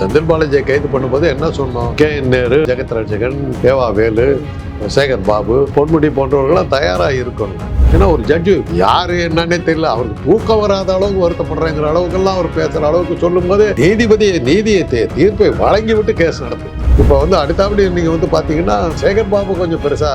செந்தில் பாலாஜியை கைது பண்ணும்போது என்ன சொன்னோம்? கே என் நேரு ஜெகத் ரட்சகன் தேவா வேலு சேகர் பாபு பொன்முடி போன்றவர்களாம் தயாராக இருக்கணும். ஏன்னா ஒரு ஜட்ஜு யாரு என்னன்னே தெரியல. அவருக்கு தூக்கம் வராத அளவுக்கு வருத்தப்படுறேங்கிற அளவுக்கெல்லாம் அவர் பேசுற அளவுக்கு சொல்லும்போது நீதிபதியை நீதியை தீர்ப்பை வழங்கி விட்டு கேஸ் நடத்து இப்போ வந்து அடுத்தபடி நீங்க வந்து பாத்தீங்கன்னா சேகர் பாபு கொஞ்சம் பெருசா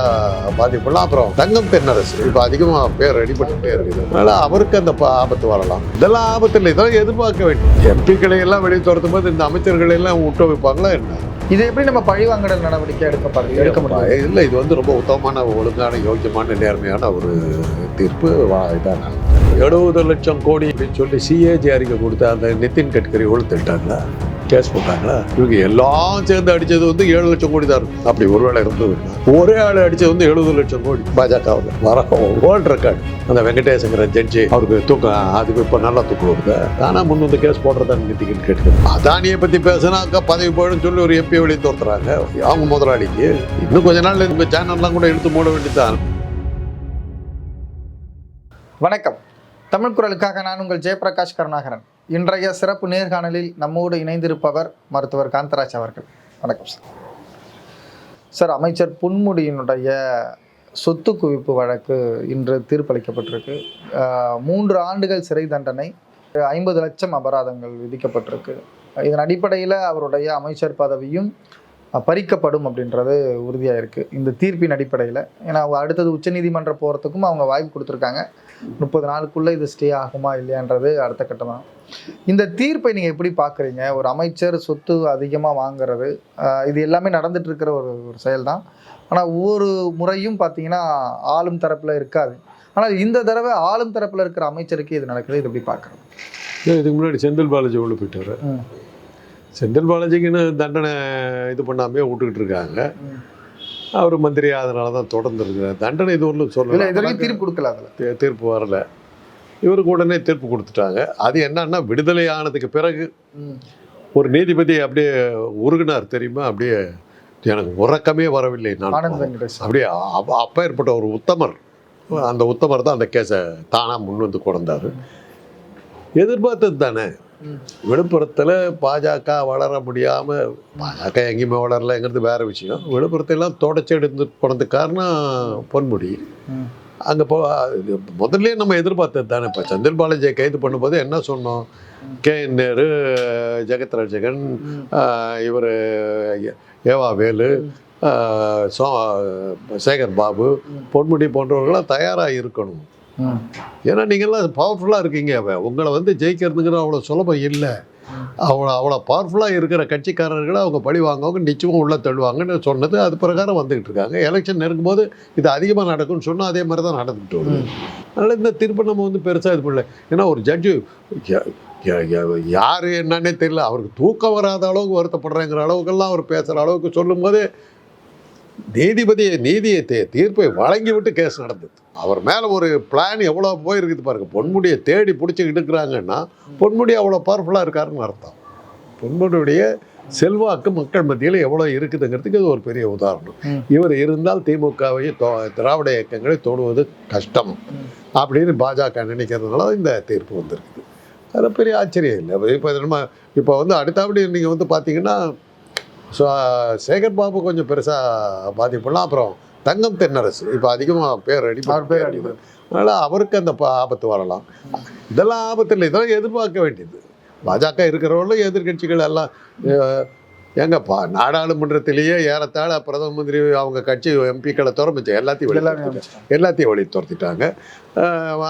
பாதிப்புலாம் அப்புறம் தங்கம் தென்னரசு. இப்போ அதிகமா பேர் அடிபட்டுட்டே இருக்குது. அதனால அவருக்கு அந்த ஆபத்து வரலாம். இதெல்லாம் ஆபத்து இல்லை. இதெல்லாம் எதிர்பார்க்க வேண்டும். எம்பிக்களை எல்லாம் வெளியே துரத்தும் போது இந்த அமைச்சர்களை எல்லாம் விட்டு வைப்பாங்களா என்ன? இது எப்படி நம்ம பழிவாங்கடல் நடவடிக்கை எடுக்க பாருங்க எடுக்க முடியும்? இல்லை இது வந்து ரொம்ப உத்தமமான ஒழுங்கான யோக்கியமான நேர்மையான ஒரு தீர்ப்பு. இதான? எழுபது லட்சம் கோடி அப்படின்னு சொல்லி சிஏஜி அறிக்கை கொடுத்த அந்த நிதின் கட்கரி ஒழுத்துட்டாங்களா கேஸ் போட்டாங்களா? இவங்க எல்லாம் சேர்ந்து அடிச்சது வந்து ஏழு லட்சம் கோடி தான் அப்படி ஒருவேளை இருந்ததுன்னா ஒரே ஆள் அடிச்சது வந்து எழுபது லட்சம் கோடி. பாஜகவில் வர வேர்ல்ட் ரெக்கார்டு அந்த வெங்கடேசங்கிற ஜட்ஜி அவருக்கு தூக்கம் அதுக்கு இப்போ நல்லா தூக்கம் வருது தானா முன் வந்து கேஸ் போடுறதா நிதிக்குன்னு கேட்டு அதானியை பத்தி பேசினாக்கா பதவி போயிடும் சொல்லி ஒரு எம்பி வெளியே தோத்துறாங்க அவங்க முதலாளிக்கு. இன்னும் கொஞ்ச நாள் இந்த சேனல்லாம் கூட எடுத்து மூட வேண்டியதுதான். வணக்கம். தமிழ் குரலுக்காக நான் உங்கள் ஜெயபிரகாஷ் கருணாகரன் இன்றைய சிறப்பு நேர்காணலில் நம்மோடு இணைந்திருப்பவர் மருத்துவர் காந்தராஜ் அவர்கள். வணக்கம் சார். சார் அமைச்சர் புன்முடியினுடைய சொத்து குவிப்பு வழக்கு இன்று தீர்ப்பளிக்கப்பட்டிருக்கு. மூன்று ஆண்டுகள் சிறை தண்டனை ஐம்பது லட்சம் அபராதங்கள் விதிக்கப்பட்டிருக்கு. இதன் அடிப்படையில் அவருடைய அமைச்சர் பதவியும் பறிக்கப்படும் அப்படின்றது உறுதியாக இருக்குது இந்த தீர்ப்பின் அடிப்படையில். ஏன்னா அவங்க அடுத்தது உச்சநீதிமன்றம் போகிறதுக்கும் அவங்க வாய்ப்பு கொடுத்துருக்காங்க. முப்பது நாளுக்குள்ளே இது ஸ்டே ஆகுமா இல்லையான்றது அடுத்த கட்டம் தான் இந்த தீர்ப்பை நீங்கள் எப்படி பார்க்குறீங்க? ஒரு அமைச்சர் சொத்து அதிகமாக வாங்குறது இது எல்லாமே நடந்துட்டு இருக்கிற ஒரு ஒரு செயல் தான் ஆனால் ஒவ்வொரு முறையும் பார்த்தீங்கன்னா ஆளும் தரப்பில் இருக்காது. ஆனால் இந்த தடவை ஆளும் தரப்பில் இருக்கிற அமைச்சருக்கு இது நடக்குது. இது எப்படி பார்க்குறோம் இதுக்கு முன்னாடி செந்தில் பாலாஜி உள்ள போயிட்டாரு. செந்தில் பாலாஜிக்குன்னு தண்டனை இது பண்ணாமே விட்டுக்கிட்டு இருக்காங்க. அவர் மந்திரி அதனால தான் தொடர்ந்து இருக்கிறார். தண்டனை இது ஒன்றும் சொல்லல. தீர்ப்பு கொடுக்கல அதில். தீர்ப்பு வரல. இவருக்கு உடனே தீர்ப்பு கொடுத்துட்டாங்க. அது என்னன்னா விடுதலை ஆனதுக்கு பிறகு ஒரு நீதிபதி அப்படியே உருகினார் தெரியுமா? அப்படியே எனக்கு உறக்கமே வரவில்லை நான். அப்படியே அப்ப அப்பேற்பட்ட ஒரு உத்தமர். அந்த உத்தமர் தான் அந்த கேஸை தானாக முன் வந்து கொண்டாரு. எதிர்பார்த்தது தானே. விழுப்புரத்தில் பாஜக வளர முடியாமல் பாஜக எங்கேயுமே வளரலைங்கிறது வேற விஷயம் விழுப்புரத்தையெல்லாம் தொடச்சி எடுத்து போனதுக்கு காரணம் பொன்முடி. அங்கே போ முதல்ல நம்ம எதிர்பார்த்தது தானே இப்போ செந்தில் பாலாஜியை கைது பண்ணும்போது என்ன சொன்னோம் கே என் நேரு ஜெகத் ரட்சகன் ம். இவர் ஏவா வேலு சோ சேகர் பாபு பொன்முடி போன்றவர்களாம் தயாராக இருக்கணும். ஏன்னா நீங்கள்லாம் பவர்ஃபுல்லாக இருக்கீங்க அவ- உங்களை வந்து ஜெயிக்கிறதுங்கிறது அவ்வளோ சுலபம் இல்லை. அவ்வளோ அவ்வளோ பவர்ஃபுல்லாக இருக்கிற கட்சிக்காரர்களை அவங்க பழி வாங்குவாங்க நிச்சயமாக உள்ள தள்ளுவாங்கன்னு சொன்னது அது பிரகாரம் வந்துகிட்டு இருக்காங்க. எலெக்ஷன் நெருங்கும்போது இது அதிகமாக நடக்கும்னு சொன்னால் அதே மாதிரி தான் நடந்துட்டு வருது. அதனால் இந்த தீர்ப்பு நம்ம வந்து பெருசாக இது பண்ணல. ஏன்னா ஒரு ஜட்ஜு யார் என்னன்னே தெரியல. அவருக்கு தூக்கம் வராத அளவுக்கு வருத்தப்படுறேங்கிற அளவுக்கெல்லாம் அவர் பேசுகிற அளவுக்கு சொல்லும்போது நீதிபதியை நீதியை தீ- தீர்ப்பை வழங்கி விட்டு கேஸ் நடந்தது. அவர் மேலே ஒரு பிளான் எவ்வளோ போயிருக்குது பாருங்க பொன்முடியை தேடி பிடிச்சி எடுக்கிறாங்கன்னா பொன்முடி அவ்வளோ பவர்ஃபுல்லாக இருக்காருன்னு அர்த்தம் பொன்முடியுடைய செல்வாக்கு மக்கள் மத்தியில் எவ்வளோ இருக்குதுங்கிறதுக்கு இது ஒரு பெரிய உதாரணம். இவர் இருந்தால் திமுகவை தோ- திராவிட இயக்கங்களை தொடுவது கஷ்டம். அப்படின்னு பாஜக நினைக்கிறதுனால தான் இந்த தீர்ப்பு வந்திருக்குது அதில் பெரிய ஆச்சரியம் இல்லை இப்போ நம்ம இப்போ வந்து அடுத்தபடி நீங்கள் வந்து பார்த்தீங்கன்னா சேகர் பாபு கொஞ்சம் பெருசாக பாதிப்புலாம் அப்புறம் தங்கம் தென்னரசு. இப்போ அதிகமாக பேர் அடி பேர் அடிபட்டு. அதனால் அவருக்கு அந்த ஆபத்து வரலாம். இதெல்லாம் ஆபத்து இல்லை. இதெல்லாம் எதிர்பார்க்க வேண்டியது. பாஜக இருக்கிறவங்களும் எதிர்க்கட்சிகள் எல்லாம் அஹ், ஏங்க பா நாடாளுமன்றத்திலேயே ஏறத்தாழ பிரதம மந்திரி அவங்க கட்சி எம்பிக்களை துறமிச்சு எல்லாத்தையும் வெளியே. எல்லாத்தையும் வெளியே துரத்திட்டாங்க.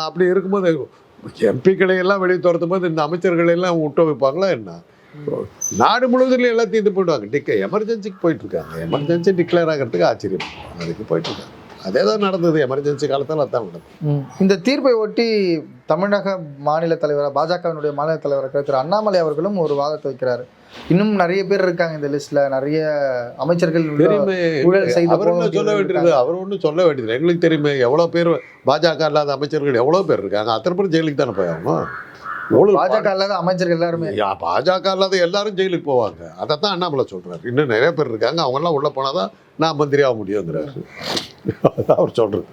அப்படி இருக்கும்போது எம்பிக்களை எல்லாம் வெளியே துரத்தும் போது இந்த அமைச்சர்களை எல்லாம் விட்டு வைப்பாங்களா என்ன? நாடு முழுவதும் எல்லாத்தையும் இது பண்ணுவாங்க. டிக்க எமர்ஜென்சிக்கு போயிட்டு இருக்காங்க எமர்ஜென்சி டிக்ளேர் ஆகிறதுக்கு ஆச்சரியம். அதுக்கு போயிட்டு இருக்காங்க அதே தான் நடந்தது. எமர்ஜென்சி காலத்தில் அதான் நடந்தது. இந்த தீர்ப்பை ஒட்டி தமிழக மாநில தலைவர் பாஜகவினுடைய மாநில தலைவர் திரு. அண்ணாமலை அவர்களும் ஒரு வாதத்தை வைக்கிறாரு. இன்னும் நிறைய பேர் இருக்காங்க இந்த லிஸ்ட்ல. நிறைய அமைச்சர்கள் ஊழல் செய்த அவர் என்ன சொல்ல வேண்டியது அவர் ஒன்றும் சொல்ல வேண்டியது எங்களுக்கு தெரியுமே எவ்வளோ பேர் பாஜக இல்லாத அமைச்சர்கள் எவ்வளோ பேர் இருக்காங்க. அத்தனை பேர் ஜெயிலுக்கு தானே போயாகணும் ஊழல் பாஜக இல்லாத அமைச்சர்கள் எல்லாருமே. பாஜக இல்லாத எல்லாரும் ஜெயிலுக்கு போவாங்க. அதை தான் அண்ணாமலை சொல்றாரு. இன்னும் நிறைய பேர் இருக்காங்க. அவங்கெல்லாம் உள்ளே போனால் தான் நான் மந்திரி ஆக முடியுங்கிறாரு அவர் சொல்றது.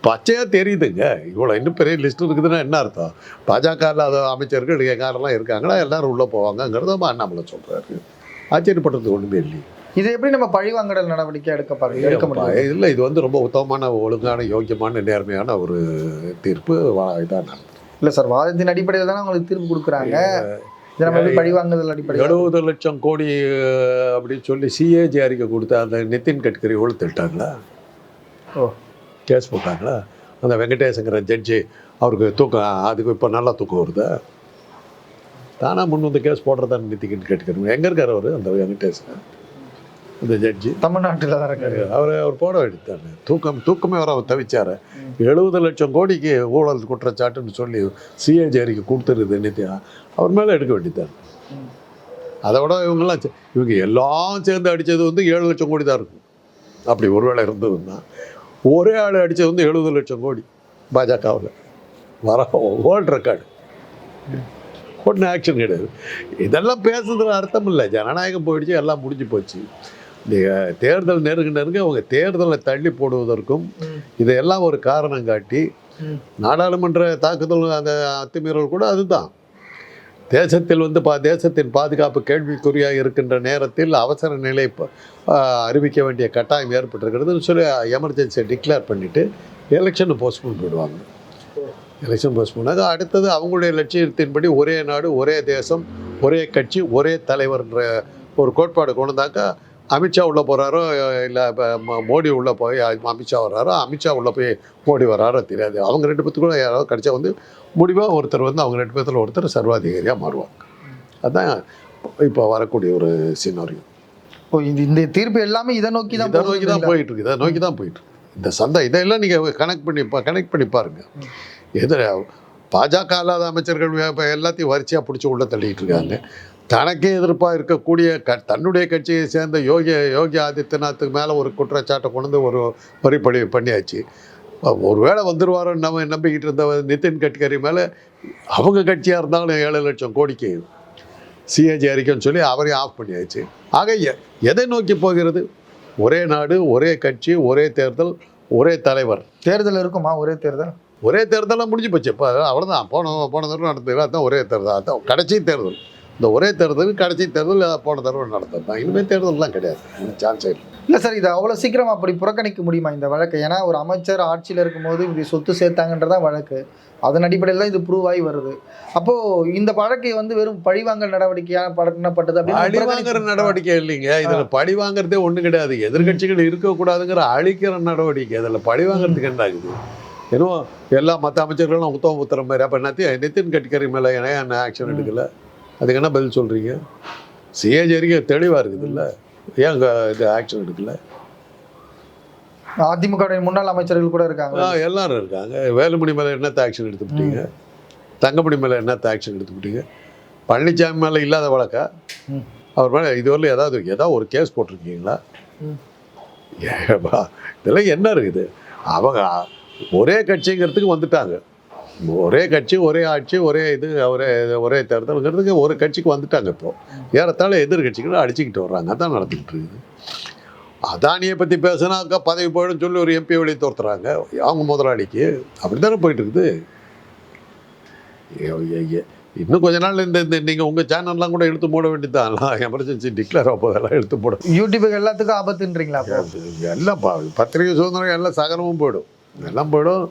பச்சையாக தெரியுதுங்க. இவ்வளோ இன்னும் பெரிய லிஸ்ட் இருக்குதுன்னா என்ன அர்த்தம்? பாஜக இல்லாத அமைச்சர்கள் எங்காரெல்லாம் இருக்காங்களா? எல்லாரும் உள்ளே போவாங்கங்கிறத அண்ணாமலை சொல்றாரு. ஆச்சரியப்படுறது ஒன்றுமே இல்லையே. இது எப்படி நம்ம பழிவாங்கடல் நடவடிக்கை எடுக்க பாருங்க எடுக்க முடியும்? இல்லை இது வந்து ரொம்ப உத்தமமான ஒழுங்கான யோக்கியமான நேர்மையான ஒரு தீர்ப்பு வா- இதான் இல்ல சார் வாதத்தின் அடிப்படையில் தானே உங்களுக்கு தீர்ப்பு கொடுக்குறாங்க. எழுபது லட்சம் கோடி அப்படின்னு சொல்லி சிஏஜி அறிக்கை கொடுத்த அந்த நிதின் கட்கரி ஒழுத்துட்டாங்களா ஓ. கேஸ் போட்டாங்களா? அந்த வெங்கடேசங்கிற ஜட்ஜி அவருக்கு தூக்கம் அதுக்கு இப்போ நல்லா தூக்கம் வருதா? தானா முன் வந்து கேஸ் போடுறதா நிதின் கட்கரி. எங்கே இருக்கார் அவர் அந்த வெங்கடேசன்? அந்த ஜட்ஜி தமிழ்நாட்டில் தான் இருக்காரு. அவரை அவர் போட வேண்டியதானே தூக்கம் தூக்கமே வர அவர் தவிச்சாரு. எழுபது லட்சம் கோடிக்கு ஊழல் குற்றச்சாட்டுன்னு சொல்லி சிஏஜி அறிக்கை கொடுத்துருது நித்யா. அவர் மேலே எடுக்க வேண்டியதானே ம். அதை விட இவங்கெல்லாம் இவங்க எல்லாம் சேர்ந்து அடித்தது வந்து ஏழு லட்சம் கோடி தான் இருக்கும். அப்படி ஒருவேளை இருந்ததுன்னா ஒரே ஆள் அடித்தது வந்து எழுபது லட்சம் கோடி பாஜகவில். வர வேர்ல்ட் ரெக்கார்டு ஒன்றும் ஆக்ஷன் கிடையாது. இதெல்லாம் பேசுறதுல அர்த்தம் இல்லை. ஜனநாயகம் போயிடுச்சு எல்லாம் முடிஞ்சு போச்சு. இந்த தேர்தல் நெருங்க நெருங்க அவங்க தேர்தலை தள்ளி போடுவதற்கும் இதையெல்லாம் ஒரு காரணம் காட்டி நாடாளுமன்ற தாக்குதல் அந்த அத்துமீறல் கூட அதுதான். தேசத்தில் வந்து பா தேசத்தின் பாதுகாப்பு கேள்விக்குறியாக இருக்கின்ற நேரத்தில் அவசர நிலை அறிவிக்க வேண்டிய கட்டாயம் ஏற்பட்டிருக்கிறதுன்னு சொல்லி எமர்ஜென்சியை டிக்ளேர் பண்ணிவிட்டு எலெக்ஷனை போஸ்ட்போன் பண்ணிடுவாங்க எலெக்ஷன் போஸ்ட் பண்ணாங்க அடுத்தது அவங்களுடைய லட்சியத்தின்படி ஒரே நாடு ஒரே தேசம் ஒரே கட்சி ஒரே தலைவர்ன்ற ஒரு கோட்பாடு கொண்டு வந்தாக்கா அமித்ஷா உள்ளே போகிறாரோ இல்லை மோடி உள்ளே போய் அமித்ஷா வர்றாரோ அமித்ஷா உள்ளே போய் மோடி வர்றாரோ தெரியாது. அவங்க ரெண்டு பேத்துக்குள்ள யாராவது கிடைச்சா வந்து முடிவாக ஒருத்தர் வந்து அவங்க ரெண்டு பேர்த்துல ஒருத்தர் சர்வாதிகாரியாக மாறுவாங்க. அதுதான் இப்போ வரக்கூடிய ஒரு சினாரியம் ஓ இந்த இந்த தீர்ப்பு எல்லாமே இதை நோக்கி தான் இதை நோக்கி தான் போயிட்டு இருக்கு. இதை நோக்கி தான் போயிட்டு இருக்கு. இந்த சந்தை இதெல்லாம் நீங்கள் கனெக்ட் பண்ணி கனெக்ட் பண்ணி பாருங்க. எது பாஜக அல்லாத அமைச்சர்கள் இப்போ எல்லாத்தையும் வரிசையாக பிடிச்சி உள்ள தள்ளிட்டு இருக்காங்க. தனக்கே எதிர்ப்பாக இருக்கக்கூடிய க தன்னுடைய கட்சியை சேர்ந்த யோகி யோகி ஆதித்யநாத்துக்கு மேலே ஒரு குற்றச்சாட்டை கொண்டு வந்து ஒரு வரிப்படி பண்ணியாச்சு. ஒருவேளை வந்துருவாரோன்னு நம்ம நம்பிக்கிட்டு இருந்த நிதின் கட்கரி மேலே அவங்க கட்சியாக இருந்தாலும் ஏழு லட்சம் கோடிக்கு சிஏஜி அறிக்கைன்னு சொல்லி அவரையும் ஆஃப் பண்ணியாச்சு. ஆக எதை நோக்கி போகிறது? ஒரே நாடு ஒரே கட்சி ஒரே தேர்தல் ஒரே தலைவர். தேர்தல் இருக்குமா? ஒரே தேர்தல்? ஒரே தேர்தல்லாம் முடிஞ்சு போச்சு. இப்போ அவ்வளோதான் போன போன தடவை நடந்தது. அதுதான் ஒரே தேர்தல். அதான் கடைசி தேர்தல். இந்த ஒரே தேர்தல் கடைசி தேர்தல் போன தடவை நடந்தது தான். இனிமேல் தேர்தல்லாம் கிடையாது. சான்ஸே இல்லை. இல்ல சார் இது அவ்வளவு சீக்கிரம் அப்படி புறக்கணிக்க முடியுமா இந்த வழக்கை? ஏன்னா ஒரு அமைச்சர் ஆட்சியில் இருக்கும்போது இப்படி சொத்து சேர்த்தாங்கன்றதான் வழக்கு. அதன் அடிப்படையில் தான் இது ப்ரூவ் ஆகி வருது. அப்போ இந்த வழக்கை வந்து வெறும் பழிவாங்கல் நடவடிக்கையா பண்ணப்பட்டது அப்படின்னு பழி வாங்குற புறக்கணிக்க- நடவடிக்கை இல்லைங்க. இதுல பழி வாங்குறதே ஒண்ணு கிடையாது. எதிர்கட்சிகள் இருக்கக்கூடாதுங்கிற அழிக்கிற நடவடிக்கை. இதுல பழி வாங்குறதுக்கு என்ன ஆகுது? ஏன்னோ எல்லா மற்ற அமைச்சர்களும் உத்தம உத்தரம் மாதிரி. அப்ப நித்தின் நிதின் கட்கரி மேல ஏன் என்ன ஆக்ஷன் எடுக்கல. அதுக்கு என்ன பதில் சொல்றீங்க? சிஏஜி அறிக்கை தெளிவா இருக்குது இல்ல ஏன் இது ஆக்ஷன் எடுக்கல? அதிமுக முன்னாள் அமைச்சர்கள் கூட இருக்காங்க. ஆ, எல்லாரும் இருக்காங்க. வேலுமணி மேல என்னத்த ஆக்ஷன் எடுத்துக்கிட்டீங்க தங்கமணி மேல என்னத்த ஆக்ஷன் எடுத்துக்கிட்டீங்க பழனிசாமி மேல இல்லாத வழக்கா. அவர் மேலே இதுவரையிலும் ஏதாவது ஏதாவது ஒரு கேஸ் போட்டிருக்கீங்களா? இதெல்லாம் என்ன இருக்குது? அவங்க ஒரே கட்சிங்கிறதுக்கு வந்துட்டாங்க. ஒரே கட்சி ஒரே ஆட்சி ஒரே இது ஒரே ஒரே தேர்தலுங்கிறதுக்கு ஒரு கட்சிக்கு வந்துட்டாங்க இப்போ. ஏறத்தாழ எதிர்கட்சிகள் அடிச்சுக்கிட்டு வர்றாங்க. அதான் நடந்துக்கிட்டு இருக்குது. அதானியை பற்றி பேசுனாக்கா பதவி போயிடும் சொல்லி ஒரு எம்பி வெளியே தோர்த்துறாங்க. அவங்க முதலாளிக்கு. அப்படி தானே போயிட்டு இருக்குது இன்னும் கொஞ்ச நாள் இந்த இந்த நீங்கள் உங்கள் சேனல்லாம் கூட எடுத்து போட வேண்டியதுதான். எமர்ஜென்சி டிக்ளேர் ஆகும்போதெல்லாம் எடுத்து போட யூடியூபுக்கு எல்லாத்துக்கும் ஆபத்துன்றீங்களா எல்லாம் பா- பத்திரிகை சுதந்திரம் எல்லாம் சகலமும் போயிடும். எல்லாம் போயிடும்.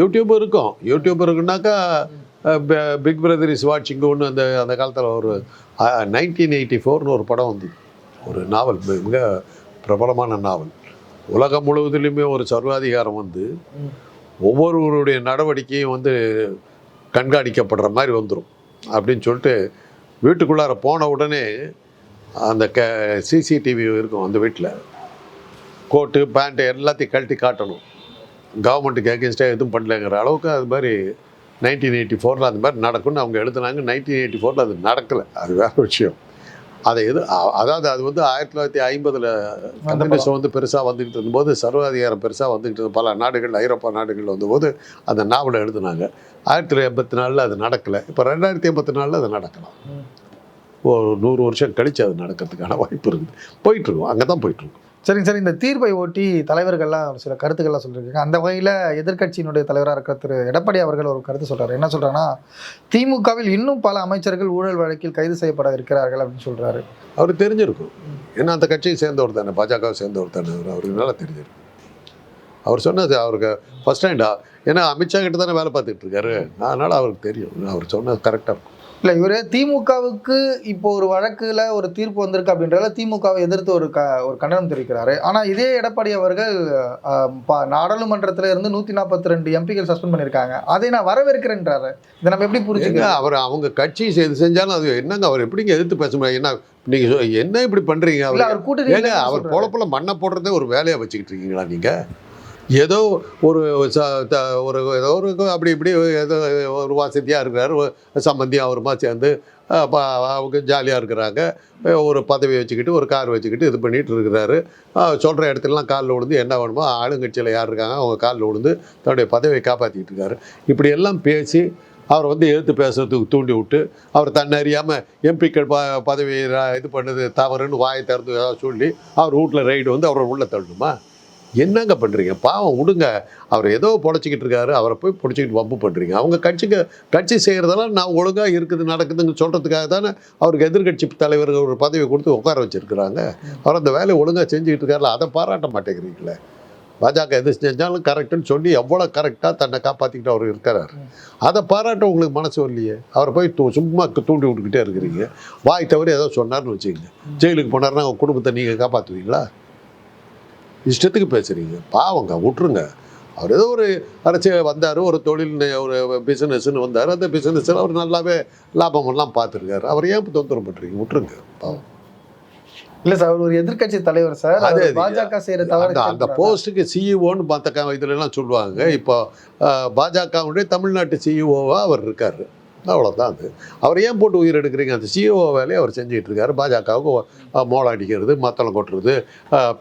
யூடியூப் இருக்கும். யூடியூப் இருக்குன்னாக்கா பிக் பிரதர் இஸ் வாட்சிங் ஒன்று அந்த அந்த காலத்தில் ஒரு நைன்டீன் எயிட்டி ஃபோர்னு ஒரு படம் வந்து ஒரு நாவல் மிக பிரபலமான நாவல். உலகம் முழுவதிலுமே ஒரு சர்வாதிகாரம் வந்து ஒவ்வொருவருடைய நடவடிக்கையும் வந்து கண்காணிக்கப்படுற மாதிரி வந்துடும் அப்படின்னு சொல்லிட்டு வீட்டுக்குள்ளார போன உடனே அந்த க சிசிடிவி இருக்கும் அந்த வீட்டில் கோட்டு பேண்ட்டு எல்லாத்தையும் கழட்டி காட்டணும். கவர்மெண்ட்டுக்கு அகேன்ஸ்டாக எதுவும் பண்ணலைங்கிற அளவுக்கு அது மாதிரி நைன்டீன் எயிட்டி ஃபோரில் அந்த மாதிரி நடக்கும்னு அவங்க எழுதுனாங்க. நைன்டீன் எயிட்டி ஃபோரில் அது நடக்கலை. அது வேற விஷயம். அதை எது அதாவது அது வந்து ஆயிரத்தி தொள்ளாயிரத்தி ஐம்பதில் கம்யூனிஸ்ட் வந்து பெருசாக வந்துக்கிட்டு இருந்தபோது சர்வாதிகாரம் பெருசாக வந்துக்கிட்டு இருந்த பல நாடுகள் ஐரோப்பா நாடுகளில் வந்தபோது அந்த நாவலை எழுதுனாங்க. ஆயிரத்தி தொள்ளாயிரத்தி எண்பத்தி நாலில் அது நடக்கலை. இப்போ ரெண்டாயிரத்தி எண்பத்தி நாலில் அது நடக்கலாம். ஒரு நூறு வருஷம் கழிச்சு அது நடக்கிறதுக்கான வாய்ப்பு இருக்குது. போயிட்டுருக்கோம் அங்கே தான் போயிட்டுருக்கோம் சரிங்க சார். இந்த தீர்ப்பை ஒட்டி தலைவர்கள்லாம் ஒரு சில கருத்துக்கள்லாம் சொல்லியிருக்காங்க அந்த வகையில் எதிர்க்கட்சியினுடைய தலைவராக இருக்கிற திரு எடப்பாடி அவர்கள் ஒரு கருத்து சொல்கிறார் என்ன சொல்கிறாங்கன்னா திமுகவில் இன்னும் பல அமைச்சர்கள் ஊழல் வழக்கில் கைது செய்யப்பட இருக்கிறார்கள் அப்படின்னு சொல்கிறாரு அவர் தெரிஞ்சிருக்கும். ஏன்னா அந்த கட்சியை சேர்ந்தவர் தானே. பாஜகவை சேர்ந்தவர் தானே. அவர் அவருக்கு நல்லா தெரிஞ்சிருக்கும். அவர் சொன்னது அவருக்கு ஃபர்ஸ்ட் ஸ்டாண்டா ஏன்னா அமித்ஷா கிட்ட தானே வேலை பார்த்துட்டு இருக்காரு. அதனால் அவருக்கு தெரியும். அவர் சொன்னது கரெக்டாக இருக்கும். இல்ல இவரு திமுகவுக்கு இப்போ ஒரு வழக்குல ஒரு தீர்ப்பு வந்திருக்கு அப்படின்றத திமுகவை எதிர்த்து ஒரு க ஒரு கண்டனம் தெரிவிக்கிறாரு. ஆனா இதே எடப்பாடி அவர்கள் நாடாளுமன்றத்துல இருந்து நூத்தி நாற்பத்தி ரெண்டு எம்பிகள் சஸ்பெண்ட் பண்ணிருக்காங்க. அதை நான் வரவேற்கிறேன்றாரு. இதை நம்ம எப்படி ஏங்க புரிஞ்சுக்கலாம் அவர் அவங்க கட்சி செய்து செஞ்சாலும் அது என்னங்க அவர் எப்படிங்க எதிர்த்து பேச முடியாது என்ன நீங்க சொ- என்ன இப்படி பண்றீங்க? இல்ல அவர் கூட்டணி அவர் பொழப்புல மண்ணை போடுறதே ஒரு வேலையா வச்சுக்கிட்டு இருக்கீங்களா நீங்க? ஏதோ ஒரு ச- த- ஒரு ஏதோ ஒரு அப்படி இப்படி ஏதோ ஒரு வசதியாக இருக்கிறாரு சம்பந்தியும் சம்பந்தி அவருமா சேர்ந்து அஹ், அவங்க ஜாலியாக இருக்கிறாங்க. ஒரு பதவி வச்சுக்கிட்டு ஒரு கார் வச்சுக்கிட்டு இது பண்ணிகிட்டு இருக்கிறாரு. சொல்கிற இடத்துலலாம் காலில் விழுந்து என்ன வேணுமோ ஆளுங்கட்சியில் யார் இருக்காங்க அவங்க காலில் விழுந்து தன்னுடைய பதவியை காப்பாற்றிக்கிட்டு இருக்காரு. இப்படியெல்லாம் பேசி அவரை வந்து எழுத்து பேசுறதுக்கு தூண்டி விட்டு அவர் தன்னறியாமல் எம்பிக்கள் ப பதவி இது பண்ணது தவறுன்னு வாயை திறந்து ஏதாவது சொல்லி அவர் வீட்டில் ரைடு வந்து அவரை உள்ளே தள்ளணுமா? என்னங்க பண்ணுறீங்க பாவம் விடுங்க அவர் ஏதோ பொழைச்சிக்கிட்டு இருக்காரு. அவரை போய் பிடிச்சிக்கிட்டு வம்பு பண்ணுறீங்க அவங்க கட்சிக்கு கட்சி செய்கிறதெல்லாம் நான் ஒழுங்காக இருக்குது நடக்குதுன்னு சொல்கிறதுக்காக தானே அவருக்கு எதிர்க்கட்சி தலைவர் ஒரு பதவி கொடுத்து உட்கார வச்சிருக்கிறாங்க. அவர் அந்த வேலையை ஒழுங்காக செஞ்சுக்கிட்டு இருக்காருல அதை பாராட்ட மாட்டேங்கிறீங்களே? பாஜக எது செஞ்சாலும் கரெக்டுன்னு சொல்லி எவ்வளோ கரெக்டாக தன்னை காப்பாற்றிக்கிட்டு அவர் இருக்கிறார் அதை பாராட்ட உங்களுக்கு மனசு வரலையே? அவரை போய் தூ- சும்மா தூண்டி விட்டுக்கிட்டே இருக்கிறீங்க. வாய் தவிர ஏதோ சொன்னார்னு வச்சுக்கோங்க. ஜெயிலுக்கு போனார்னா அவங்க குடும்பத்தை நீங்கள் காப்பாற்றுவீங்களா இஷ்டத்துக்கு பேசுகிறீங்க பாவங்க விட்டுருங்க. அவர் ஏதோ ஒரு அரசியல் வந்தார் ஒரு தொழில் ஒரு பிஸ்னஸ்ன்னு வந்தார். அந்த பிஸ்னஸில் அவர் நல்லாவே லாபமெல்லாம் பார்த்துருக்காரு. அவர் ஏன் தொந்தரவு பண்ணுறீங்க விட்டுருங்க. பாவம். இல்ல சார் அவர் ஒரு எதிர்க்கட்சி தலைவர் சார். அது- பாஜக செய்யற தவறு அந்த போஸ்ட்டுக்கு சிஇஓன்னு மற்ற க இதுல எல்லாம் சொல்லுவாங்க. இப்போ பாஜகவுடைய தமிழ்நாட்டு சிஇஓவாக அவர் இருக்கார். அவ்வளோதான் அது. அவர் ஏன் போட்டு உயிர் எடுக்கிறீங்க? அந்த சிஇஓ வேலையை அவர் செஞ்சுட்டு இருக்காரு பாஜகவுக்கு மோளம் அடிக்கிறது மத்தளம் கொட்டுறது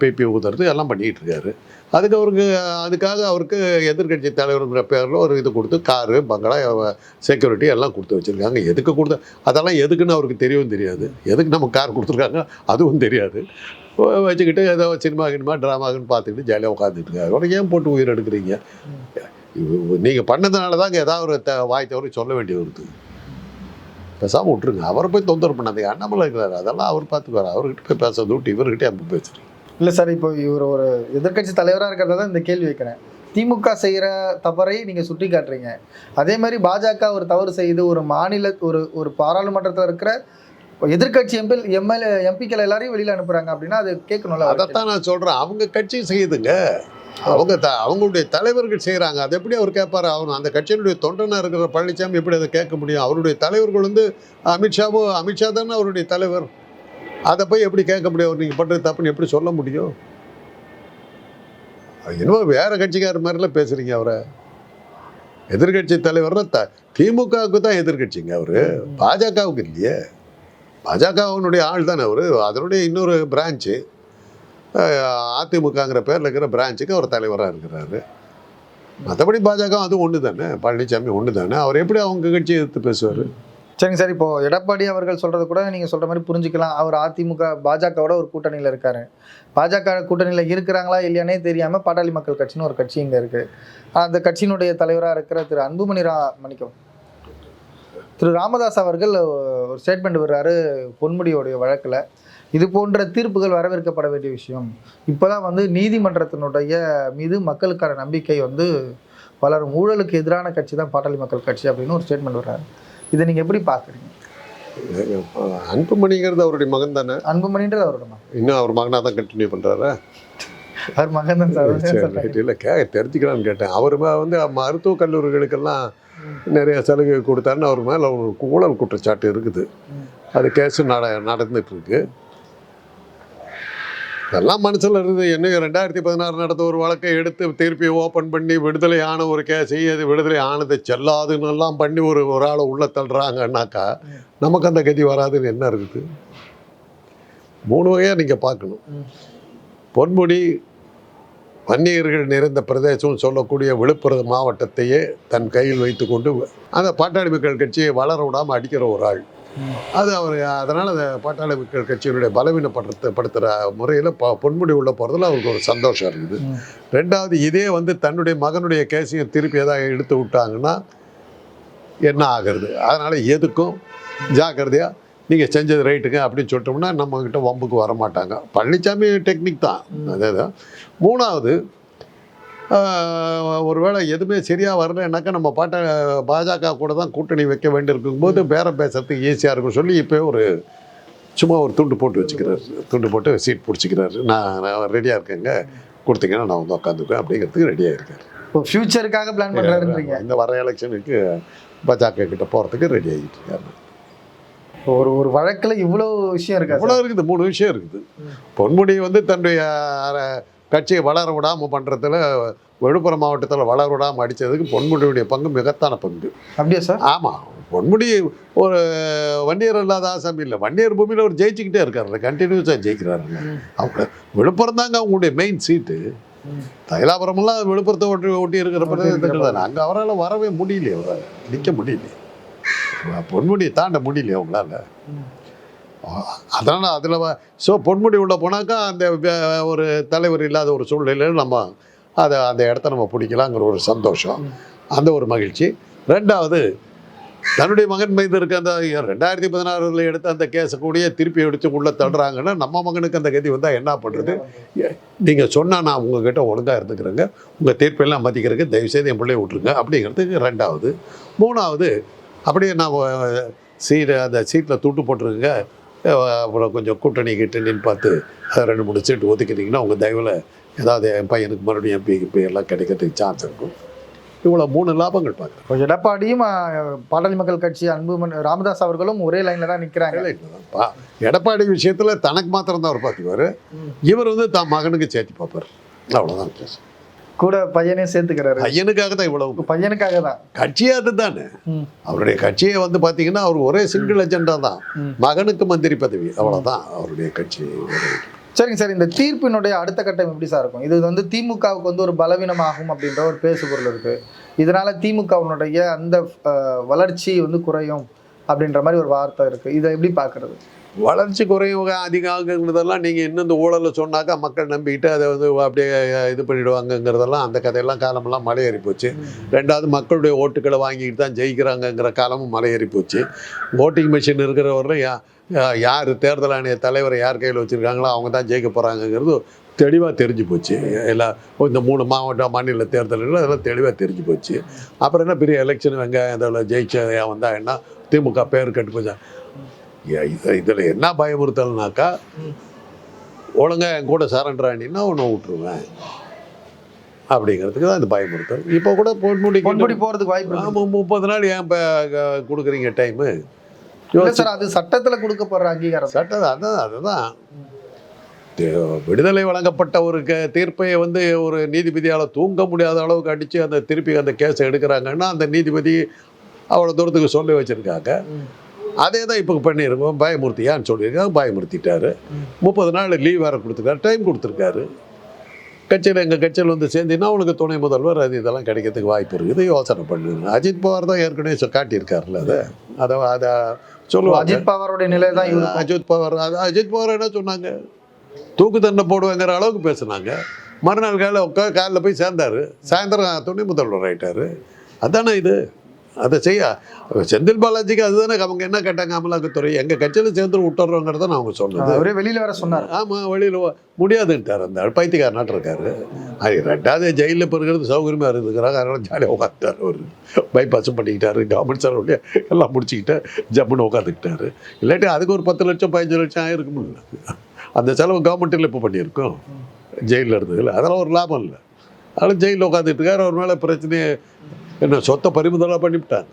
பிபி ஊதுறது எல்லாம் பண்ணிக்கிட்டு இருக்காரு அதுக்கு அவருக்கு அதுக்காக அவருக்கு எதிர்க்கட்சி தலைவருங்கிற பேரில் ஒரு இது கொடுத்து காரு பங்களா செக்யூரிட்டி எல்லாம் கொடுத்து வச்சுருக்காங்க. எதுக்கு கொடுத்து அதெல்லாம் எதுக்குன்னு அவருக்கு தெரியவும் தெரியாது. எதுக்கு நம்ம கார் கொடுத்துருக்காங்க? அதுவும் தெரியாது. வச்சுக்கிட்டு ஏதோ சினிமா கினிமா ட்ராமாக்குன்னு பார்த்துக்கிட்டு ஜாலியாக உட்காந்துட்டு இருக்காரு. உனக்கு ஏன் போட்டு உயிர் எடுக்கிறீங்க? நீங்கள் பண்ணதுனால தாங்க ஏதாவது ஒரு த வாய் தவறி சொல்ல வேண்டி வருது. பேசாமல் விட்டுருங்க. அவரை போய் தொந்தரவு பண்ணாதீங்க. அண்ணாமலை இருக்கிறாரு. அதெல்லாம் அவர் பார்த்துக்குவார் அவர்கிட்ட போய் பேசுறது விட்டு இவர்கிட்ட அப்போ பேசுறீங்க. இல்ல சார் இப்போ இவர் ஒரு எதிர்க்கட்சி தலைவரா இருக்கிறதா தான் இந்த கேள்வி வைக்கிறேன். திமுக செய்யற தவறை நீங்க சுட்டி காட்டுறீங்க. அதே மாதிரி பாஜக ஒரு தவறு செய்து ஒரு மாநில ஒரு ஒரு பாராளுமன்றத்தில் இருக்கிற எதிர்க்கட்சி எம்பி எம்எல்ஏ எம்பிக்கள் எல்லாரையும் வெளியில அனுப்புறாங்க அப்படின்னா அது கேட்கணும்ல. அதைத்தான் நான் சொல்கிறேன் அவங்க கட்சி செய்யுதுங்க. அவங்க த அவங்களுடைய தலைவர்கள் செய்கிறாங்க அதை எப்படி அவர் கேட்பாரு? அவர் அந்த கட்சியினுடைய தொண்டனாக இருக்கிற பழனிசாமி எப்படி அதை கேட்க முடியும்? அவருடைய தலைவர்கள் வந்து அமித்ஷாவும் அமித்ஷா தானே அவருடைய தலைவர். அதை போய் எப்படி கேட்க முடியும்? அவர் நீங்கள் பண்ணுறது தப்புன்னு எப்படி சொல்ல முடியும்? அது என்னமோ வேற கட்சிக்கார மாதிரிலாம் பேசுறீங்க அவரை. எதிர்க்கட்சி தலைவர்னா த திமுகவுக்கு தான் எதிர்க்கட்சிங்க அவரு. பாஜகவுக்கு இல்லையே. பாஜகவினுடைய ஆள் தானே அவரு. அதனுடைய இன்னொரு பிரான்ச்சு. அதிமுகங்கிற பேரில் இருக்கிற பிரான்ச்சுக்கு அவர் தலைவராக இருக்கிறாரு. மற்றபடி பாஜக அது ஒன்று தானே பழனிசாமி ஒன்று தானே அவர் எப்படி அவங்க கட்சியை எதிர்த்து பேசுவார்? சரிங்க சார் இப்போ எடப்பாடி அவர்கள் சொல்றது கூட நீங்க சொல்ற மாதிரி புரிஞ்சுக்கலாம். அவர் அதிமுக பாஜகவோட ஒரு கூட்டணியில் இருக்காரு. பாஜக கூட்டணியில் இருக்கிறாங்களா இல்லையானே தெரியாம பாட்டாளி மக்கள் கட்சின்னு ஒரு கட்சி இங்க இருக்கு. அந்த கட்சியினுடைய தலைவராக இருக்கிற திரு அன்புமணி ரா மணிக்கம் திரு ராமதாஸ் அவர்கள் ஒரு ஸ்டேட்மெண்ட் விடுறாரு பொன்முடியோடைய வழக்கில். இது போன்ற தீர்ப்புகள் வரவேற்கப்பட வேண்டிய விஷயம். இப்போதான் வந்து நீதிமன்றத்தினுடைய மீது மக்களுக்கான நம்பிக்கை வந்து வளரும். ஊழலுக்கு எதிரான கட்சி தான் பாட்டாளி மக்கள் கட்சி அப்படின்னு ஒரு ஸ்டேட்மெண்ட் வர்றாரு. இதை நீங்க எப்படி பாக்குறீங்க அன்புமணிங்கிறது அவருடைய மகன் தானே? அன்புமணின்றது அவரோட மகன். இன்னும் அவர் மகனாக தான் கண்டினியூ பண்ணுறாரு அவர் மகன் தான் சார். இல்லை கே தெரிஞ்சுக்கலான்னு கேட்டேன். அவர் வந்து மருத்துவக் கல்லூரிகளுக்கெல்லாம் நிறைய சலுகை கொடுத்தாருன்னு அவர் மேலே ஒரு ஊழல் குற்றச்சாட்டு இருக்குது. அது கேஸ் நட நடந்துட்டு இருக்கு. இதெல்லாம் மனசில் இருந்தது என்ன ரெண்டாயிரத்தி பதினாறு நடந்த ஒரு வழக்கை எடுத்து திருப்பி ஓப்பன் பண்ணி விடுதலை ஆன ஒரு கேஸை அது விடுதலை ஆனது செல்லாதுன்னு எல்லாம் பண்ணி ஒரு ஒரு ஆளை உள்ள தள்ளுறாங்கன்னாக்கா நமக்கு அந்த கதி வராதுன்னு என்ன இருக்குது? மூணு வகையாக நீங்கள் பார்க்கணும். பொன்முடி வன்னியர்கள் நிறைந்த பிரதேசம்னு சொல்லக்கூடிய விழுப்புரம் மாவட்டத்தையே தன் கையில் வைத்துக்கொண்டு அந்த பாட்டாளி மக்கள் கட்சியை வளர விடாமல் அடிக்கிற ஒரு ஆள். அது அவர் அதனால் அந்த பாட்டாளி மக்கள் கட்சியினுடைய பலவீனப்படுத்த படுத்துகிற முறையில் ப பொன்முடி உள்ள போகிறதுல அவருக்கு ஒரு சந்தோஷம் இருக்குது. ரெண்டாவது இதே வந்து தன்னுடைய மகனுடைய கேஸையும் திருப்பி ஏதாவது எடுத்து விட்டாங்கன்னா என்ன ஆகிறது? அதனால் எதுக்கும் ஜாக்கிரதையாக நீங்கள் செஞ்சது ரைட்டுங்க அப்படின்னு சொல்லிட்டோம்னா நம்மக்கிட்ட வம்புக்கு வர மாட்டாங்க பழனிசாமி டெக்னிக் தான். அதே தான் மூணாவது ஒருவேளை எதுவுமே சரியாக வரலைன்னாக்கா நம்ம பாட்ட பாஜக கூட தான் கூட்டணி வைக்க வேண்டியிருக்கும் போது பேரம் பேசுறதுக்கு ஈஸியாக இருக்கும் சொல்லி இப்போ ஒரு சும்மா ஒரு துண்டு போட்டு வச்சுக்கிறாரு. துண்டு போட்டு சீட் பிடிச்சிக்கிறாரு. நான் நான் ரெடியாக இருக்கேங்க. கொடுத்தீங்கன்னா நான் வந்து உட்காந்துக்குவேன். அப்படிங்கிறதுக்கு ரெடியாக இருக்காரு. இப்போ ஃபியூச்சருக்காக பிளான் பண்றாருன்றீங்க. இந்த வர எலெக்ஷனுக்கு பாஜக கிட்ட போகிறதுக்கு ரெடி ஆகிட்டு இருக்காரு. ஒரு ஒரு வழக்குல இவ்வளவு விஷயம் இருக்கா இவ்வளோ இருக்குது. மூணு விஷயம் இருக்குது. பொன்முடி வந்து தன்னுடைய கட்சியை வளர விடாமல் பண்ணுறதுல விழுப்புரம் மாவட்டத்தில் வளர விடாமல் அடித்ததுக்கு பொன்முடியுடைய பங்கு மிகத்தான பங்கு. அப்படியா சார்? ஆமாம் பொன்முடி ஒரு வன்னியர் இல்லாத ஆசாமி இல்லை. வன்னியர் பூமியில் அவர் ஜெயிச்சுக்கிட்டே இருக்காருல்ல கண்டினியூஸாக ஜெயிக்கிறாருங்க அவங்க விழுப்புரம் தாங்க அவங்களுடைய மெயின் சீட்டு தைலாபுரமெல்லாம் விழுப்புரத்தை ஒட்டி ஒட்டி இருக்கிற பிரதேசத்துக்கு தானே அங்கே அவரால் வரவே முடியலையே அவரால். நிற்க முடியலையே. பொன்முடியை தாண்ட முடியலையே அவங்களால. அதனால் அதில் ஸோ பொன்முடி உள்ள போனாக்கா அந்த ஒரு தலைவர் இல்லாத ஒரு சூழ்நிலையில் நம்ம அதை அந்த இடத்த நம்ம பிடிக்கலாங்கிற ஒரு சந்தோஷம். அந்த ஒரு மகிழ்ச்சி. ரெண்டாவது தன்னுடைய மகன் மீது இருக்க அந்த ரெண்டாயிரத்தி பதினாறுல எடுத்த அந்த கேஸை கூடயே திருப்பி எடுத்து உள்ளே தள்ளுறாங்கன்னா நம்ம மகனுக்கு அந்த கதி வந்தால் என்ன பண்ணுறது நீங்கள் சொன்னால் நான் உங்ககிட்ட ஒழுங்காக இருந்துக்கிறேங்க. உங்கள் தீர்ப்பெல்லாம் மதிக்கிறேங்க தயவுசெய்து என் பிள்ளைய விட்ருங்க அப்படிங்கிறதுக்கு ரெண்டாவது. மூணாவது அப்படியே நான் சீட்டு அந்த சீட்டில் துட்டு போட்டிருங்க அஹ் அப்புறம் கொஞ்சம் கூட்டணி கிட்டணின்னு பார்த்து அதை ரெண்டு மூணு சீட்டு ஒதுக்கிட்டீங்கன்னா உங்கள் தயவில் ஏதாவது என் பையனுக்கு மறுபடியும் எம்பி எல்லாம் கிடைக்கிறதுக்கு சான்ஸ் இருக்கும். இவ்வளோ மூணு லாபங்கள் பார்க்குறேன் எடப்பாடியும் பாட்டாளி மக்கள் கட்சி அன்புமன் ராமதாஸ் அவர்களும் ஒரே லைன்ல தான் நிக்கிறாங்க. பா எடப்பாடி விஷயத்தில் தனக்கு மாத்திரம் தான் அவர் பார்த்துக்குவார். இவர் வந்து தான் மகனுக்கு சேர்த்து பார்ப்பார். அவ்வளோதான் வித்தியாசம். கூட பையனையும் சேர்த்துக்கிறாரு. பையனுக்காக தான் இவ்வளவு? பையனுக்காக தான் கட்சியே அதுதானே. அவருடைய கட்சியை வந்து பார்த்தீங்கன்னா அவர் ஒரே சிங்கிள் அஜெண்டா தான். மகனுக்கு மந்திரி பதவி. அவ்வளோதான் அவருடைய கட்சி சரிங்க சார் இந்த தீர்ப்பினுடைய அடுத்த கட்டம் எப்படி சார் இருக்கும்? இது வந்து திமுகவுக்கு வந்து ஒரு பலவீனமாகும் அப்படின்ற ஒரு பேசுபொருள் இருக்கு. இதனால திமுகவினுடைய அந்த வளர்ச்சி வந்து குறையும் அப்படின்ற மாதிரி ஒரு வார்த்தை இருக்கு. இதை எப்படி பார்க்கிறது? வளர்ச்சி குறைவு அதிகங்கிறதெல்லாம் நீங்கள் இன்னும் இந்த ஊழலில் சொன்னாக்கா மக்கள் நம்பிக்கிட்டு அதை வந்து அப்படியே இது பண்ணிடுவாங்கங்கிறதெல்லாம் அந்த கதையெல்லாம் காலமெல்லாம் மலையேறி போச்சு. ரெண்டாவது மக்களுடைய ஓட்டுக்களை வாங்கிட்டு தான் ஜெயிக்கிறாங்கங்கிற காலமும் மலையேறி போச்சு. ஓட்டிங் மிஷின் இருக்கிறவரில் யா யார் தேர்தல் ஆணைய தலைவரை யார் கையில் வச்சுருக்காங்களோ அவங்க தான் ஜெயிக்க போகிறாங்கங்கிறது தெளிவாக தெரிஞ்சு போச்சு. எல்லா இந்த மூணு மாவட்ட மாநில தேர்தல்கள் அதெல்லாம் தெளிவாக தெரிஞ்சு போச்சு. அப்புறம் என்ன பெரிய எலெக்ஷன் வெங்காயம் அதில் ஜெயிச்சா வந்தால் என்ன? திமுக பேர் கட்டு போச்சா? இதில் என்ன பயமுறுத்தல்னாக்கா ஒழுங்கா என் கூட சரண்டர் ஆனின்னா உன்னை விட்டுருவேன். அப்படிங்கிறதுக்கு தான் இந்த பயமுறுத்தல். இப்போ கூட பொன்முடி பொன்முடி போறதுக்கு வாய்ப்பு முப்பது நாள் ஏன் இப்போ கொடுக்குறீங்க டைமு சார் அது சட்டத்துல கொடுக்கப்படுற அங்கீகாரம். சட்டம் அதான் அதுதான். விடுதலை வழங்கப்பட்ட ஒரு க தீர்ப்பை வந்து ஒரு நீதிபதியால் தூங்க முடியாத அளவுக்கு அடித்து அந்த திருப்பி அந்த கேஸை எடுக்கிறாங்கன்னா அந்த நீதிபதி அவ்வளோ தூரத்துக்கு சொல்லி வச்சுருக்காங்க. அதே தான் இப்போ பண்ணியிருக்கோம் பயமுறுத்தியான்னு சொல்லியிருக்காங்க பயமுறுத்திட்டாரு. முப்பது நாள் லீவ் வேறு கொடுத்துருக்காரு டைம் கொடுத்துருக்காரு. கட்சியில் எங்கள் கட்சியில் வந்து சேர்ந்தீங்கன்னா உனக்கு துணை முதல்வர் அது இதெல்லாம் கிடைக்கிறதுக்கு வாய்ப்பு இருக்குது யோசனை பண்ணுங்க. அஜித் பவார் தான் ஏற்கனவே காட்டியிருக்காருல்ல அதை. அதை அதை சொல்லுவாங்க. அஜித் பவாருடைய நிலை தான் அஜித் பவார் அது அஜித் பவார் என்ன சொன்னாங்க? தூக்கு தண்டனை போடுவேங்கிற அளவுக்கு பேசுனாங்க. மறுநாள் காலையில் உட்கா காலையில் போய் சேர்ந்தாரு. சாயந்தரம் துணை முதல்வர் ஆயிட்டாரு. அதானே இது? அதை செய்ய. செந்தில் பாலாஜிக்கு அதுதானே அவங்க என்ன கேட்டாங்க அமலாக்கத்துறை? எங்கள் கட்சியில் சேர்ந்து விட்டுறோங்கிறத நான் அவங்க சொன்னது. அவரே வெளியில வேற சொன்னார். ஆமாம் வெளியில் முடியாதுன்ட்டார். அந்த ஆள் பைத்தியக்காரனாட்டு இருக்காரு. அது ரெண்டாவது ஜெயிலில் பிறகுறது சௌகரியமாக இருக்குதுங்கிறாங்க அதனால ஜாலியாக உட்காந்துட்டார் அவர். பைபாஸும் பண்ணிக்கிட்டாரு கவர்மெண்ட் செலவுடைய எல்லாம் முடிச்சுக்கிட்டு ஜம்முன்னு உட்காந்துக்கிட்டாரு இல்லாட்டி அதுக்கு ஒரு பத்து லட்சம் பதினஞ்சு லட்சம் ஆயிருக்குமில்ல அந்த செலவு கவர்மெண்ட்டில் இப்போ பண்ணியிருக்கோம். ஜெயிலில் இருந்ததில்ல அதெல்லாம் ஒரு லாபம் இல்லை. அதனால் ஜெயிலில் உட்காந்துட்டு இருக்காரு. அவர் மேலே பிரச்சனையே என்ன சொத்தை பறிமுதலாக பண்ணிவிட்டாங்க.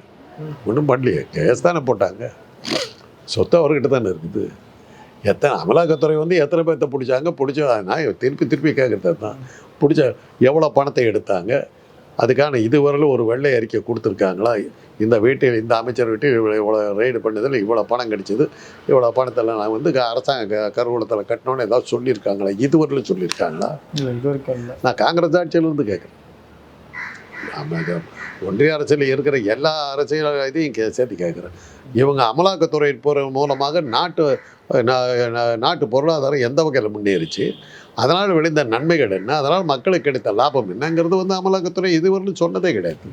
ஒன்றும் பண்ணலையே. கேஸ் தானே போட்டாங்க. சொத்து அவர்கிட்ட தானே இருக்குது. எத்தனை அமலாக்கத்துறை வந்து எத்தனை பேர்த்த பிடிச்சாங்க? பிடிச்ச நான் திருப்பி திருப்பி கேட்குறது தான். பிடிச்ச எவ்வளோ பணத்தை எடுத்தாங்க? அதுக்கான இதுவரையிலும் ஒரு வெள்ளை அறிக்கை கொடுத்துருக்காங்களா? இந்த வீட்டில் இந்த அமைச்சர் வீட்டில் இவ்வளோ இவ்வளோ ரெய்டு பண்ணதில் இவ்வளோ பணம் கிடைச்சது. இவ்வளோ பணத்தெல்லாம் நான் வந்து அரசாங்க கருவூலத்தில் கட்டணும்னு ஏதாவது சொல்லியிருக்காங்களா? இதுவரையிலும் சொல்லியிருக்காங்களா? நான் காங்கிரஸ் ஆட்சியிலிருந்து கேட்குறேன். ஒன்றிய அரசியலில் இருக்கிற எல்லா அரசியல் இதையும் கே சேர்த்து கேட்குறேன். இவங்க அமலாக்கத்துறை போகிற மூலமாக நாட்டு நா- நாட்டு பொருளாதாரம் எந்த வகையில் முன்னேறிச்சு? அதனால் விளைந்த நன்மைகள் என்ன? அதனால் மக்களுக்கு கிடைத்த லாபம் என்னங்கிறது வந்து அமலாக்கத்துறை இதுவரையிலும் சொன்னதே கிடையாது.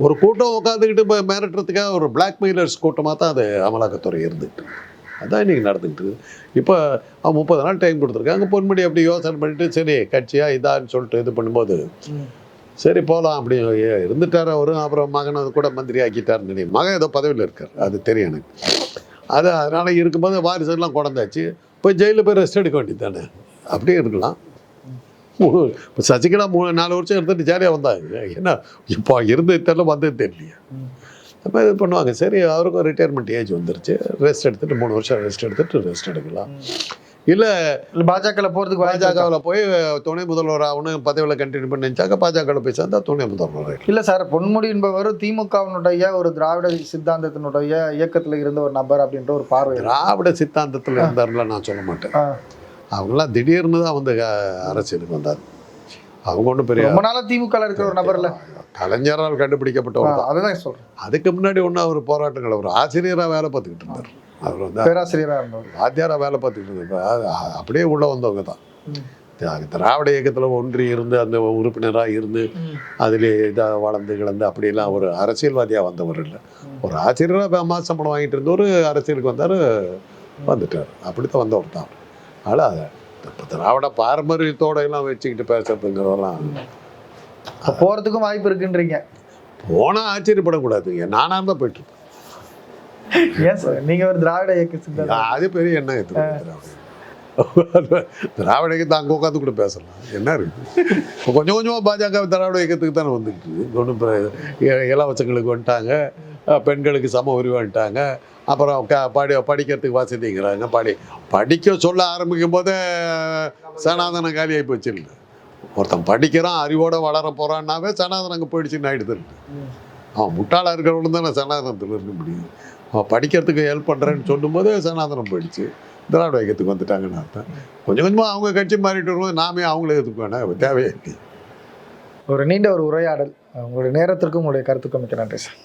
ஒரு கூட்டம் உட்காந்துக்கிட்டு இப்போ மிரட்டுறதுக்காக ஒரு பிளாக்மெயிலர்ஸ் கூட்டமாக தான் அது அமலாக்கத்துறை இருந்துட்டு அதான் இன்றைக்கி நடந்துக்கிட்டு இப்போ அவன் முப்பது நாள் டைம் கொடுத்துருக்காங்க. பொன்முடி அப்படி யோசனை பண்ணிட்டு சரி கட்சியாக இதான்னு சொல்லிட்டு இது பண்ணும்போது சரி போகலாம் அப்படி. இருந்துட்டார் அவரும் அப்புறம் மகனை கூட மந்திரி ஆக்கிட்டார்னு நினைக்கிறேன் மகன் ஏதோ பதவியில் இருக்கார். அது தெரியும் எனக்கு. அது அதனால் இருக்கும்போது வாரிசெல்லாம் குழந்தாச்சு போய் ஜெயிலில் போய் ரெஸ்ட் எடுக்க வேண்டியது தானே அப்படியே இருக்கலாம். மூணு இப்போ சசிகலா மூணு நாலு வருஷம் இருந்துட்டு ஜாலியாக வந்தாங்க என்ன? இப்போ இருந்தது தெரியல வந்தது தெரியலையே. அப்போ இது பண்ணுவாங்க. சரி அவருக்கும் ரிட்டையர்மெண்ட் ஏஜ் வந்துருச்சு. ரெஸ்ட் எடுத்துகிட்டு மூணு வருஷம் ரெஸ்ட் எடுத்துட்டு ரெஸ்ட் எடுக்கலாம். இல்லை இல்ல வாய்ப்பு இருக்கா? பாஜகவில் போய் துணை முதல்வர் ஆகணும் பதவியில் கண்டினியூ பண்ணி நினச்சாக்க பாஜகவில் போய் சேர்ந்தா துணை முதல்வர். இல்ல சார் பொன்முடி என்பவர் திமுகவினுடைய ஒரு திராவிட சித்தாந்தத்தினுடைய இயக்கத்துல இருந்த ஒரு நபர் அப்படின்ற ஒரு பார்வை. திராவிட சித்தாந்தத்தில் இருந்தாருல நான் சொல்ல மாட்டேன். அவங்களாம் திடீர்னு தான் வந்து அரசியலுக்கு வந்தார் அவங்க ஒன்றும் பெரிய ரொம்ப நாளா திமுக இருக்கிற ஒரு நபர்ல கலைஞரால் கண்டுபிடிக்கப்பட்டவர் தான் அதுதான் சொல்றேன் அதுக்கு முன்னாடி ஒன்றும் அவர் போராட்டங்கள் ஒரு ஆசிரியராக வேலை பார்த்துக்கிட்டு இருந்தார் அவர் வந்து பேராசிரியரா இருந்தவர் வாத்தியாராக வேலை பார்த்துக்கிட்டு இருந்தார் அது அப்படியே உள்ளே வந்தவங்க தான். திராவிட இயக்கத்தில் ஒன்றி இருந்து அந்த உறுப்பினராக இருந்து அதில் இதாக வளர்ந்து கிளந்து அப்படிலாம் ஒரு அரசியல்வாதியாக வந்தவர் இல்லை. ஒரு ஆசிரியராக மாசம் சம்பளம் வாங்கிட்டு இருந்த ஒரு அரசியலுக்கு வந்தார் வந்துட்டார். அப்படி தான் வந்தவர் தான். அதனால் அதை இப்போ திராவிட பாரம்பரியத்தோட எல்லாம் வச்சுக்கிட்டு பேசுறதுங்கிறதெல்லாம் அப்ப போறதுக்கும் வாய்ப்பு இருக்குன்றீங்க. போனால் ஆச்சரியப்படக்கூடாதுங்க நானாக தான் போயிட்டு. ஏன் சார் நீங்க ஒரு திராவிட இயக்க சித்தாந்தம் அது பெரிய எண்ணம் இது திராவிட இயக்கத்தை அங்கே உட்காந்து கூட பேசலாம். என்ன இருக்கு? இப்போ கொஞ்சம் கொஞ்சமாக பாஜக திராவிட இயக்கத்துக்கு தானே பிர- இ- இலவசங்களுக்கு வந்துட்டாங்க. பெண்களுக்கு சம உரிமை வந்துட்டாங்க. அப்புறம் க படி படிக்கிறதுக்கு வசதிங்கிறாங்க. படி படிக்க சொல்ல ஆரம்பிக்கும் போதே சனாதனம் காலியாகி போச்சு இல்லை. ஒருத்தன் படிக்கிறான் அறிவோட வளர போகிறான்னாவே சனாதனம் அங்கே போயிடுச்சுன்னு ஆயிடுது அவன் முட்டாளாக இருக்கிறவனு தானே சனாதனத்தில் இருக்க முடியும். அவன் படிக்கிறதுக்கு ஹெல்ப் பண்ணுறேன்னு சொல்லும்போது சனாதனம் போயிடுச்சு. திராவிட இயக்கத்துக்கு வந்துட்டாங்கன்னு அர்த்தம். கொஞ்சம் கொஞ்சமாக அவங்க கட்சி மாறிட்டு வரும்போது நாமே அவங்களே எதுக்கு வேணாம் தேவையே இல்லை ஒரு நீண்ட ஒரு உரையாடல். உங்களுடைய நேரத்திற்கும் உங்களுடைய கருத்துக்கும் மிக்க நன்றி சார்.